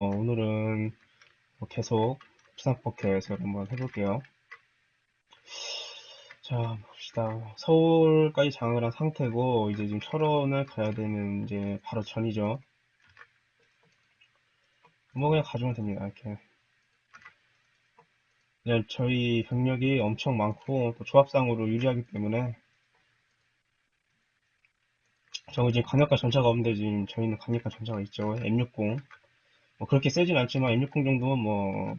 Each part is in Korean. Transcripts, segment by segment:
어, 오늘은 뭐 계속 부산포켓을 한번 해볼게요. 자, 봅시다. 서울까지 장을 한 상태고, 이제 지금 철원을 가야 되는 이제 바로 전이죠. 뭐 그냥 가주면 됩니다. 이렇게. 이제 저희 병력이 엄청 많고, 또 조합상으로 유리하기 때문에, 저 지금 강력한 전차가 없는데 지금 저희는 강력한 전차가 있죠. M60. 뭐 그렇게 세진 않지만 M60 정도면 뭐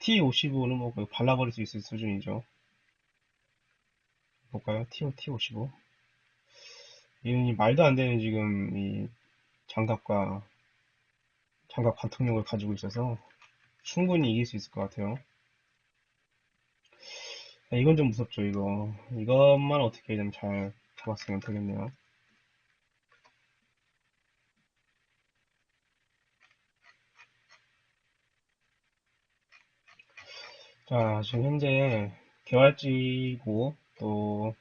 T55는 뭐 발라버릴 수 있을 수준이죠. 볼까요? T, T55. 이 말도 안 되는 지금 이 장갑과 장갑 관통력을 가지고 있어서 충분히 이길 수 있을 것 같아요. 이건 좀 무섭죠, 이거. 이것만 어떻게 좀 잘 잡았으면 되겠네요. 자, 지금 현재 개활지고 또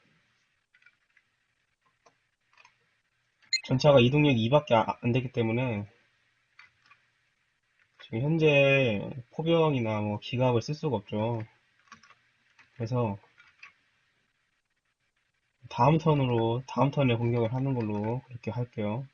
전차가 이동력이 2밖에 안 되기 때문에 지금 현재 포병이나 뭐 기갑을 쓸 수가 없죠. 그래서 다음 턴으로 다음 턴에 공격을 하는 걸로 그렇게 할게요.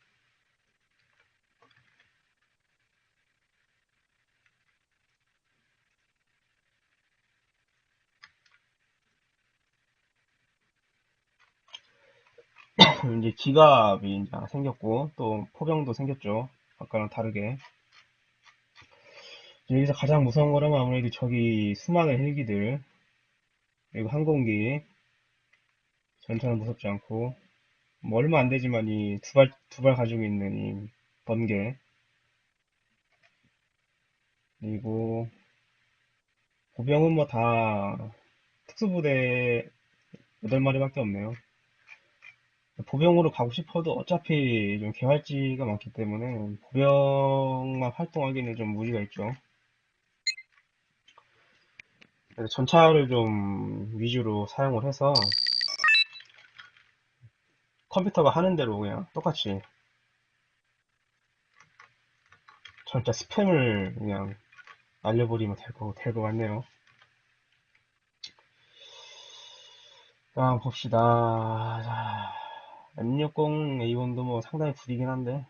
이제 지갑이 이제 생겼고 또 포병도 생겼죠. 아까랑 다르게. 여기서 가장 무서운 거라면 아무래도 저기 수많은 헬기들 그리고 항공기 전차는 무섭지 않고 뭐 얼마 안 되지만 이 두 발 두 발 가지고 있는 이 번개 그리고 보병은 뭐 다 특수부대 8마리밖에 없네요. 보병으로 가고 싶어도 어차피 좀 개활지가 많기 때문에 보병만 활동하기는 좀 무리가 있죠. 전차를 좀 위주로 사용을 해서 컴퓨터가 하는 대로 그냥 똑같이 전차 스팸을 그냥 날려버리면 될 거, 될것 같네요. 자, 봅시다. 자. M60A1도 뭐 상당히 구리긴 한데.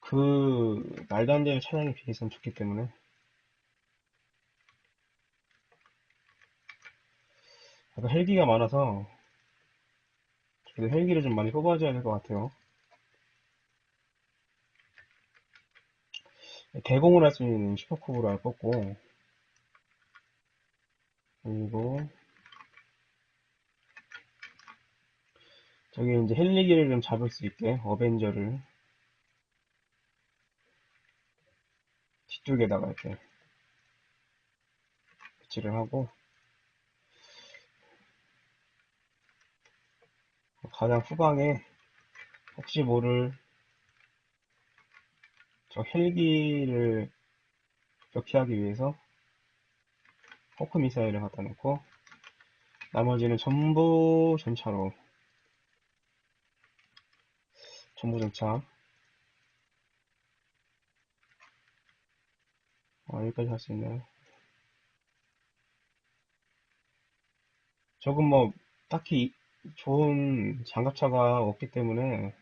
그 말도 안 되는 차량에 비해서는 좋기 때문에. 약간 헬기가 많아서 그래도 헬기를 좀 많이 뽑아줘야 될 것 같아요. 대공을 할 수 있는 슈퍼쿠브를 뽑고 그리고 저기 이제 헬리기를 좀 잡을 수 있게 어벤져를 뒤쪽에다가 이렇게 배치를 하고 가장 후방에 혹시 모를 저 헬기를 격피하기 위해서 호크 미사일을 갖다 놓고 나머지는 전부 전차로 정보정차 아, 여기까지 할 수 있나요? 저건 뭐 딱히 좋은 장갑차가 없기 때문에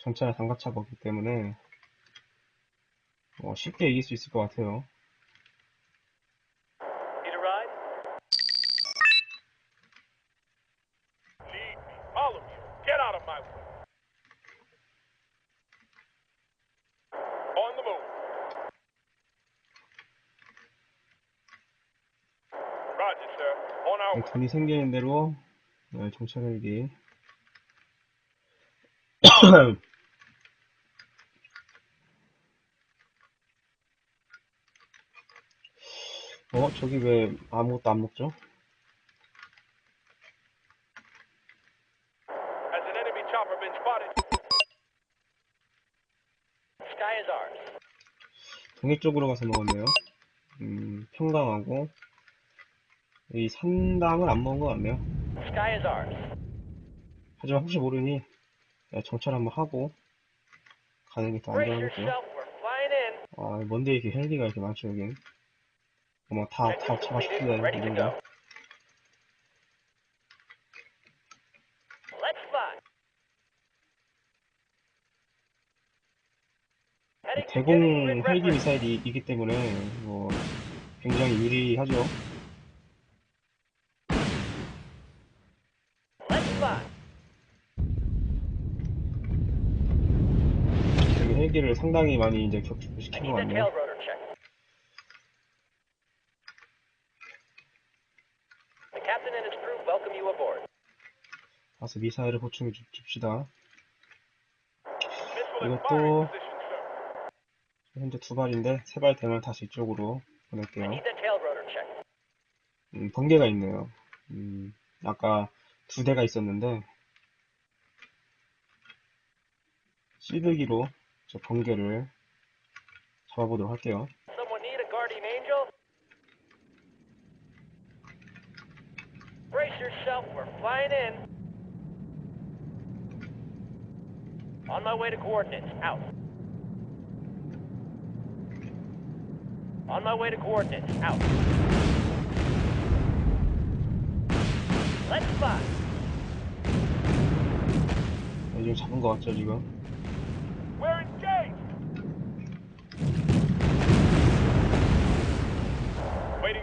전차나 장갑차가 없기 때문에 뭐 쉽게 이길 수 있을 것 같아요. 돈이 생기는 대로 네, 정찰헬기 어? 저기 왜 아무것도 안 먹죠? 동해 쪽으로 가서 먹었네요. 음, 평강하고 이 산당을 안 먹은 것 같네요. 하지만 혹시 모르니 정찰 한번 하고 가는 게더 in. 아, 뭔데 이렇게 헬기가 이렇게 많죠, 여긴. 어머, 다, 다 잡아쉽기다, Ready to 이런 go. 거. Let's fly. Heading to 대공 헬기. 미사일이기 때문에, 뭐, 굉장히 유리하죠. Let's fly. 여기 헬기를 상당히 많이 이제 격추를 I 시킨 need 것 같네요. 가서 미사일을 보충해 줍- 줍시다. 이것도. 현재 두 발인데, 세 발 되면 다시 이쪽으로 보낼게요. 음, 번개가 있네요. 음, 아까 두 대가 있었는데, 실드기로 저 번개를 잡아보도록 할게요. Someone need a guardian angel? Brace yourself, we're flying in. On my way to coordinates, out. On my way to coordinates, out. Let's fly. 네, 지금 잡은 것 같죠, 지금? We're engaged. Waiting for your orders, sir. 지금 끝도 없이 지금 Ready to move, sir. 이렇게 달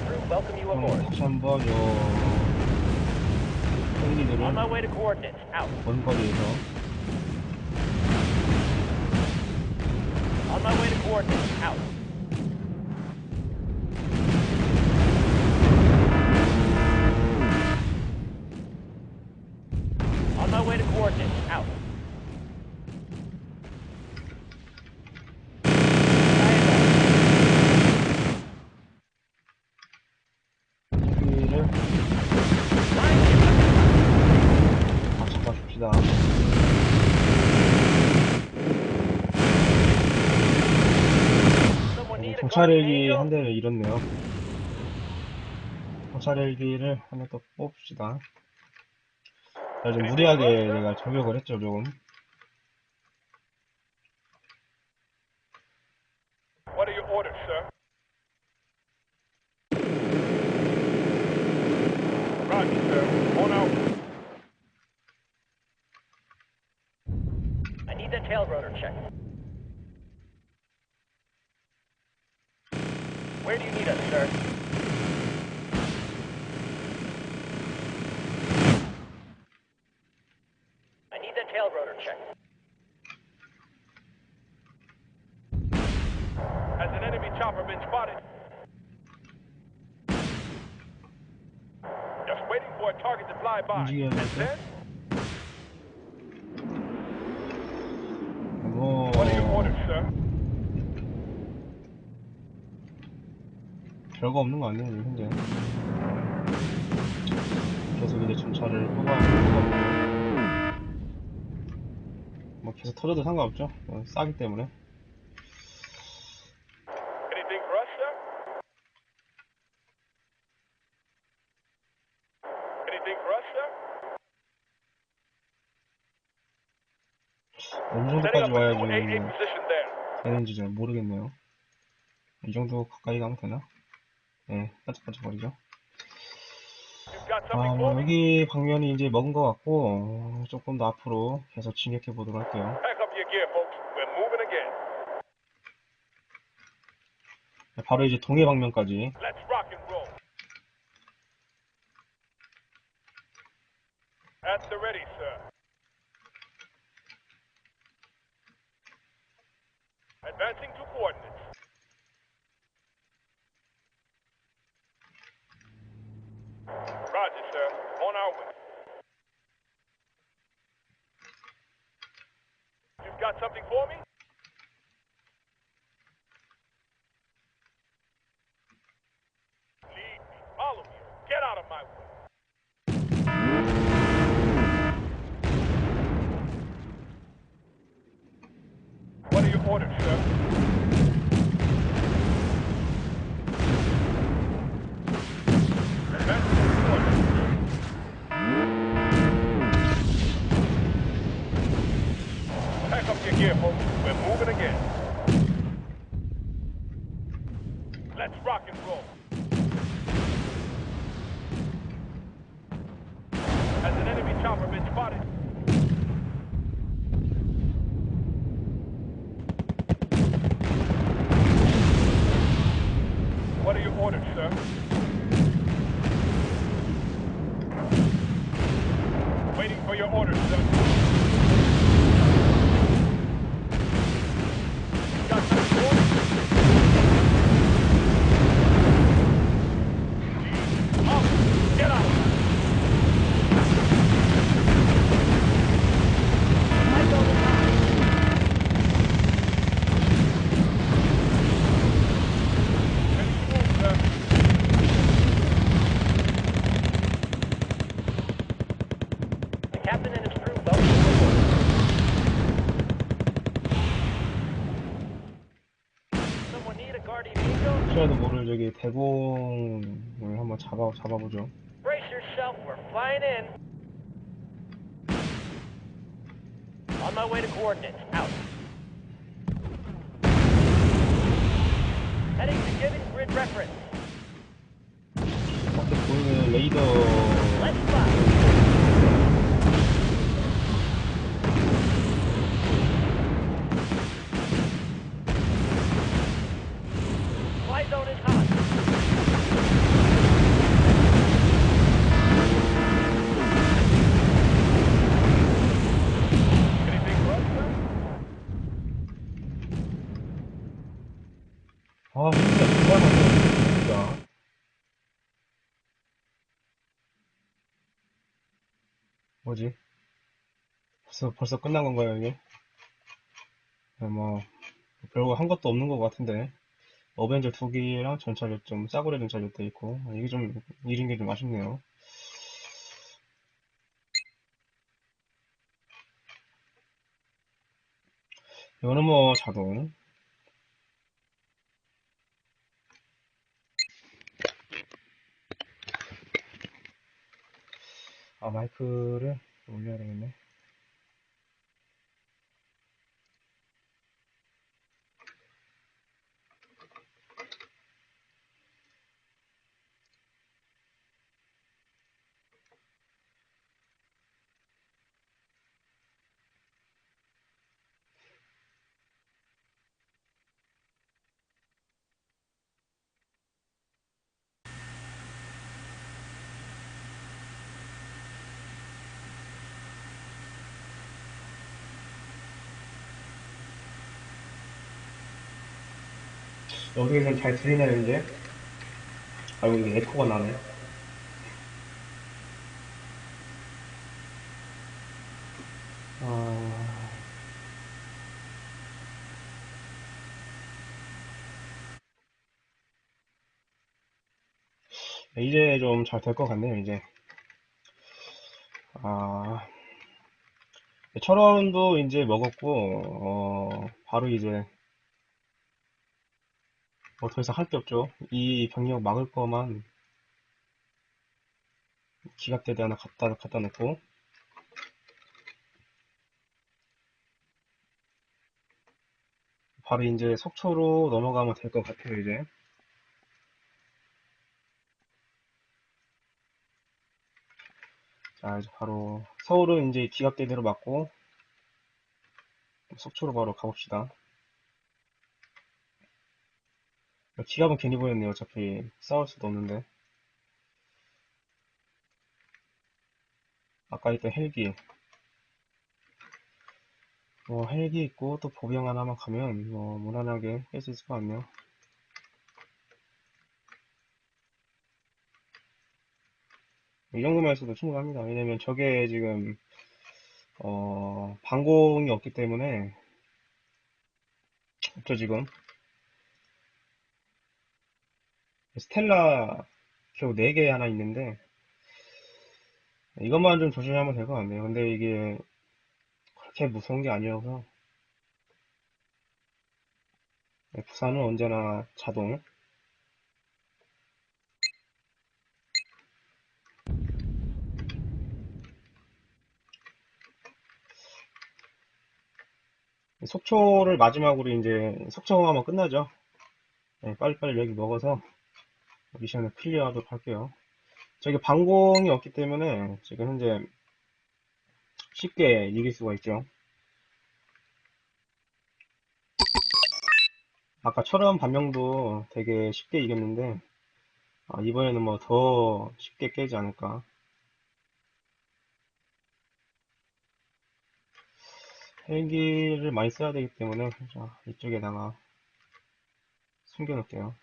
crew welcome you 그럼 aboard. 다시 한번 요 헬기들을 On my way to coordinates, out. 먼 거리에서 On my way to coordinates, out. Someone 어, need a 경찰 guardian 헬기 angel? 한 대를 잃었네요. 경찰 헬기를 하나 더 뽑읍시다. 자, 좀 무리하게 내가 저격을 했죠, 조금. I need tail rotor check. Where do you need us, sir? I need the tail rotor checked. Has an enemy chopper been spotted? Just waiting for a target to fly by. Understand? Whoa. What are your orders, sir? 별거 없는 거 아니에요, 현재. 계속 이제 전차를 뽑아, 뽑아보고. 뭐, 계속 터져도 상관없죠. 어, 싸기 때문에. 어느 정도까지 와야지 288 position there. 되는지 잘 모르겠네요. 이 정도 가까이 가면 되나? 네, 반짝반짝거리죠. 아, 뭐? 여기 방면이 이제 먹은 것 같고 어, 조금 더 앞으로 계속 진격해 보도록 할게요. 바로 이제 동해 방면까지. Advancing to coordinates. got something for me? Lead me, follow me, get out of my way. What are your orders, sir? 한번 잡아 잡아보죠. Brace yourself, we're flying in. On my way to coordinates. Out. 벌써 벌써 끝난 건가요 이게? 네, 뭐 별거 한 것도 없는 것 같은데 어벤져 두 개랑 전차력 좀 싸구려 전차력 돼 있고 아, 이게 좀 잃은 게좀 아쉽네요. 이거는 뭐 자동 아 마이크를 올려야 되겠네 여기서는 잘 들리나요 이제? 아이고 이게 에코가 나네. 아... 네, 이제 좀 잘 될 것 같네요 이제. 아... 철원도 이제 먹었고 어, 바로 이제 뭐 더 이상 할 게 없죠. 이 병력 막을 거만 기갑대대 하나 갖다, 갖다 놓고 바로 이제 속초로 넘어가면 될 것 같아요, 이제. 자, 이제 바로 서울은 이제 기갑대대로 맞고 속초로 바로 가봅시다. 기갑은 괜히 보였네요. 어차피 싸울 수도 없는데. 아까 있던 헬기. 뭐 헬기 있고 또 보병 하나만 가면 뭐 무난하게 깰수 있을 것 같네요. 이 정도만 했어도 충분합니다. 왜냐면 저게 지금 어 방공이 없기 때문에 없죠 지금. 스텔라 겨우 4개 하나 있는데 이것만 좀 조심하면 될 것 같네요. 근데 이게 그렇게 무서운 게 아니어서 네, 부산은 언제나 자동 속초를 마지막으로 이제 속초하면 끝나죠. 네, 빨리빨리 여기 먹어서 미션을 클리어하도록 할게요. 저기 방공이 없기 때문에 지금 현재 쉽게 이길 수가 있죠. 아까처럼 반명도 되게 쉽게 이겼는데 아, 이번에는 뭐 더 쉽게 깨지 않을까. 헬기를 많이 써야 되기 때문에 자, 이쪽에다가 숨겨놓을게요.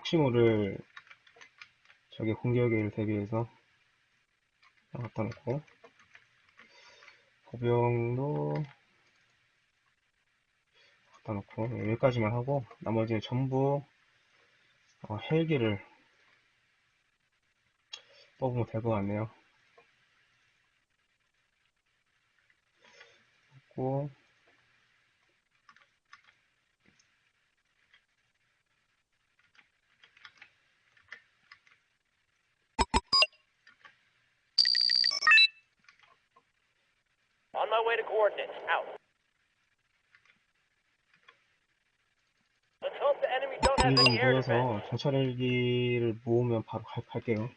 혹시 모를 적의 공격을 대비해서 갖다 놓고 보병도 갖다 놓고 여기까지만 하고 나머지는 전부 어, 헬기를 뽑으면 될 것 같네요. 고 On my way to coordinates. Out. Let's hope the enemy don't have 분위기 좀 any air defense. 보여서 정찰 헬기를 모으면 바로 갈, 갈게요.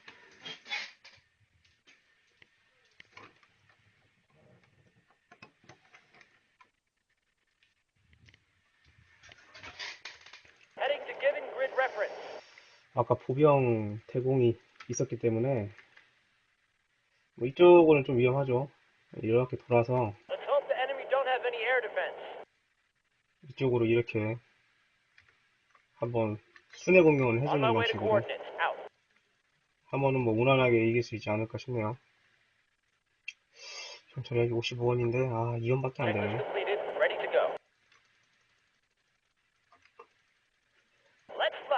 아까 보병 대공이 있었기 때문에 뭐 이쪽은 좀 위험하죠. 이렇게 돌아서 이쪽으로 이렇게 한번 순회 공격을 해주는 방식으로. 하면은 뭐 무난하게 이길 수 있지 않을까 싶네요. 여기 55원인데 아 2원밖에 안 되네.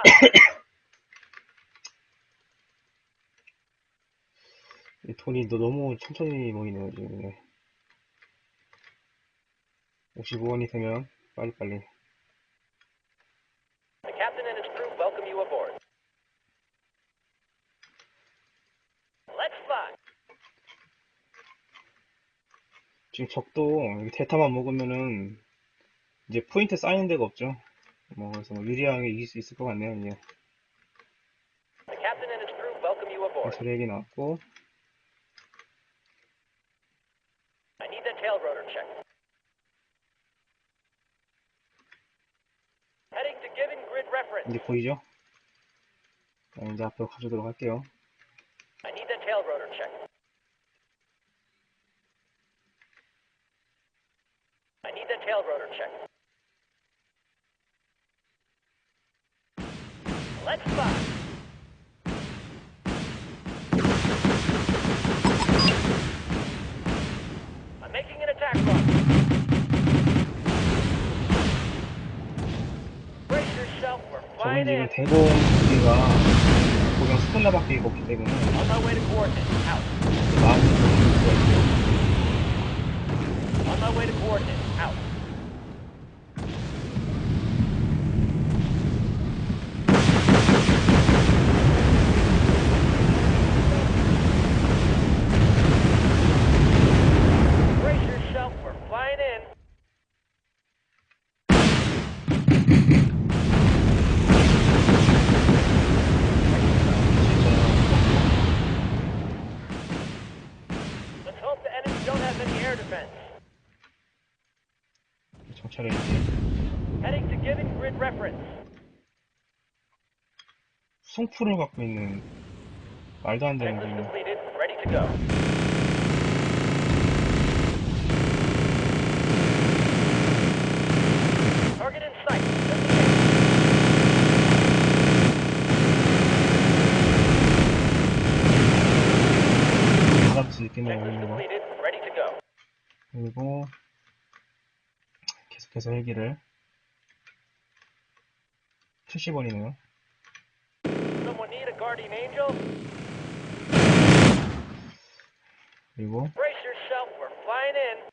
이 돈이 너- 너무 천천히 모이네요 지금. 네. 55원이 되면 빨리빨리 the captain and his crew welcome you aboard. Let's fly. 지금 적도 대타만 먹으면은 이제 포인트 쌓이는 데가 없죠. 뭐 그래서 뭐 유리하게 이길 수 있을 것 같네요. 이제 The captain and his crew welcome you aboard. 저얘기 나왔고 I need that tail rotor check. Heading to given grid reference. 이제 보이죠? 자, 이제 앞으로 가져도록 할게요. I need that tail rotor check. I need that tail rotor check. Let's fly. I'm making an attack run. 저건 지금. 대공 우리가 보경 스텔라밖에 없기 때문에. Out. 많은 걸 수가 있어요. On my way to coordinates. Out. Brace yourself, we're flying in. Let's hope the enemy don't have any air defense. 정찰을 이제 Heading to given grid reference. 송프를 갖고 있는 말도 안 되는 go. 그리고 계속해서 헬기를 70원이네요. Guardian angel? 그리고 Brace yourself, we're flying in.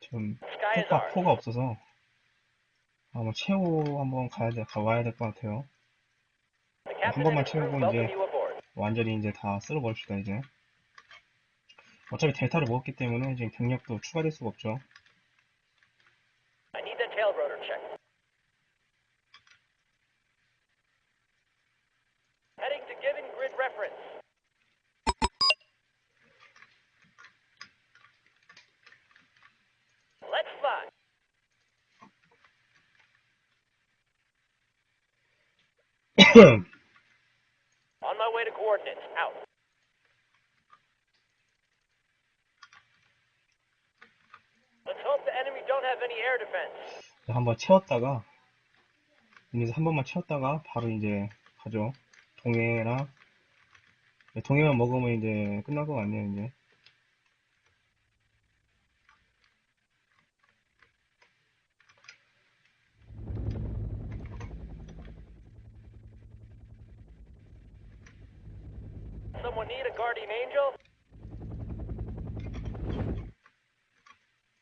지금 포가. 포가 없어서 아마 채우 한번 가야 돼, 가와야 될 것 같아요. 한 번만 채우고 이제. 완전히 이제 다 쓸어버립시다, 이제. 어차피 델타를 먹었기 때문에 지금 병력도 추가될 수가 없죠. I need the tail rotor check. Heading to given grid reference. Let's fly. On my way to coordinates. Out. Let's hope the enemy don't have any air defense. 한번 채웠다가, 여기서 한 번만 채웠다가, 바로 이제 가죠. 동해나, 네, 동해만 먹으면 이제 끝날 것 같네요, 이제. Guardian angel?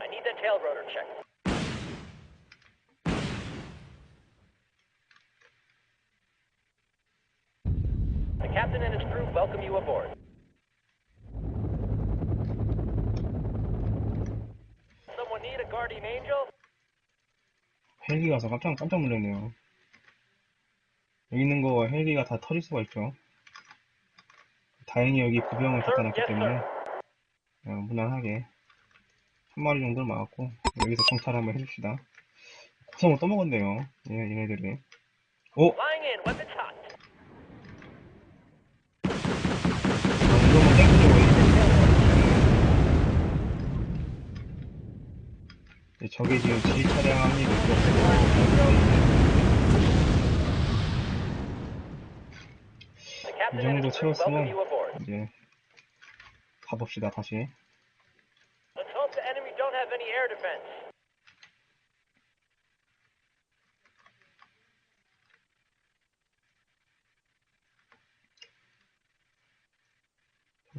I need that tail rotor check. The captain and his crew welcome you aboard. Someone need a guardian angel? 헬기 가서 깜짝, 깜짝 놀랐네요. 여기 있는 거 헬기가 다 터질 수가 있죠. 다행히 여기 구병을 갖다 놨기 때문에. 어, 무난하게 한 마리 정도를 막았고 여기서 정찰 한번 해줍시다. 고성을 떠먹었네요. 얘, 얘네들이. 오! Flying in, weapons hot. 아, 이거는 땡기죠. 네, 저게 지금 지휘 차량 합류도 없고 The captain 이 정도 채웠으면. 이제 가봅시다 다시.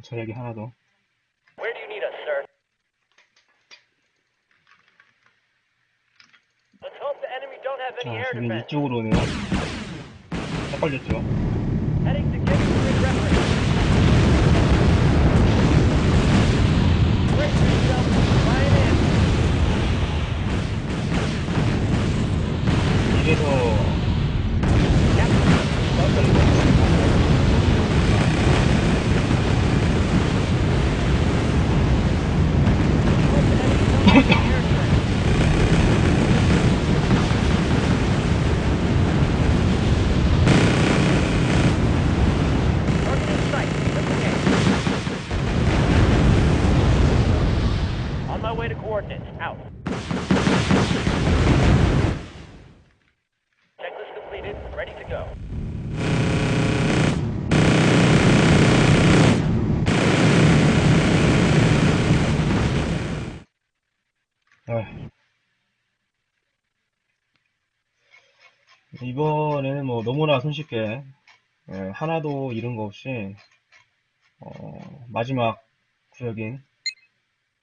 전략이 하나 더. 자, 지금. 이쪽으로 오네요. flying in. 이래서 Captain, hope the enemy don't have any air defense. Target in sight. Listen in. On my way to coordinates. Out. Checklist completed. Ready to go. 아. 이번에는 뭐 너무나 손쉽게 예, 하나도 잃은 거 없이 어, 마지막 구역인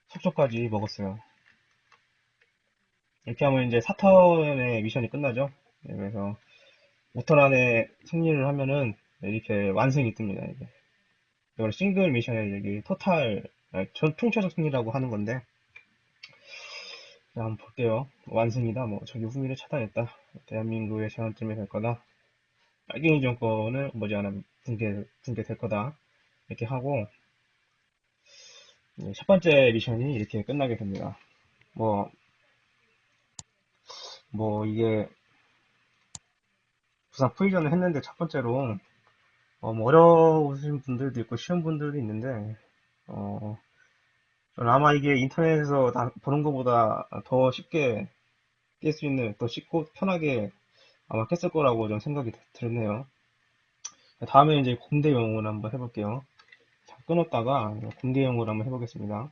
속초까지 먹었어요. 이렇게 하면 이제 4턴의 미션이 끝나죠. 예, 그래서 5턴 안에 승리를 하면은 이렇게 완승이 뜹니다. 이게. 이걸 싱글 미션의 여기 토탈 통째적 승리라고 하는 건데 자, 한번 볼게요. 완승이다. 뭐, 저기 후미를 차단했다. 대한민국의 전환점이 될 거다. 빨갱이 정권을 머지않아 붕괴, 붕괴될 거다. 이렇게 하고, 네, 첫 번째 미션이 이렇게 끝나게 됩니다. 뭐, 뭐, 이게, 부산 프리전을 했는데 첫 번째로, 어, 뭐 어려우신 분들도 있고 쉬운 분들도 있는데, 어, 아마 이게 인터넷에서 다 보는 것보다 더 쉽게 깰 수 있는, 더 쉽고 편하게 아마 깼을 거라고 좀 생각이 들었네요. 다음에 이제 공대용을 한번 해볼게요. 자, 끊었다가 공대용을 한번 해보겠습니다.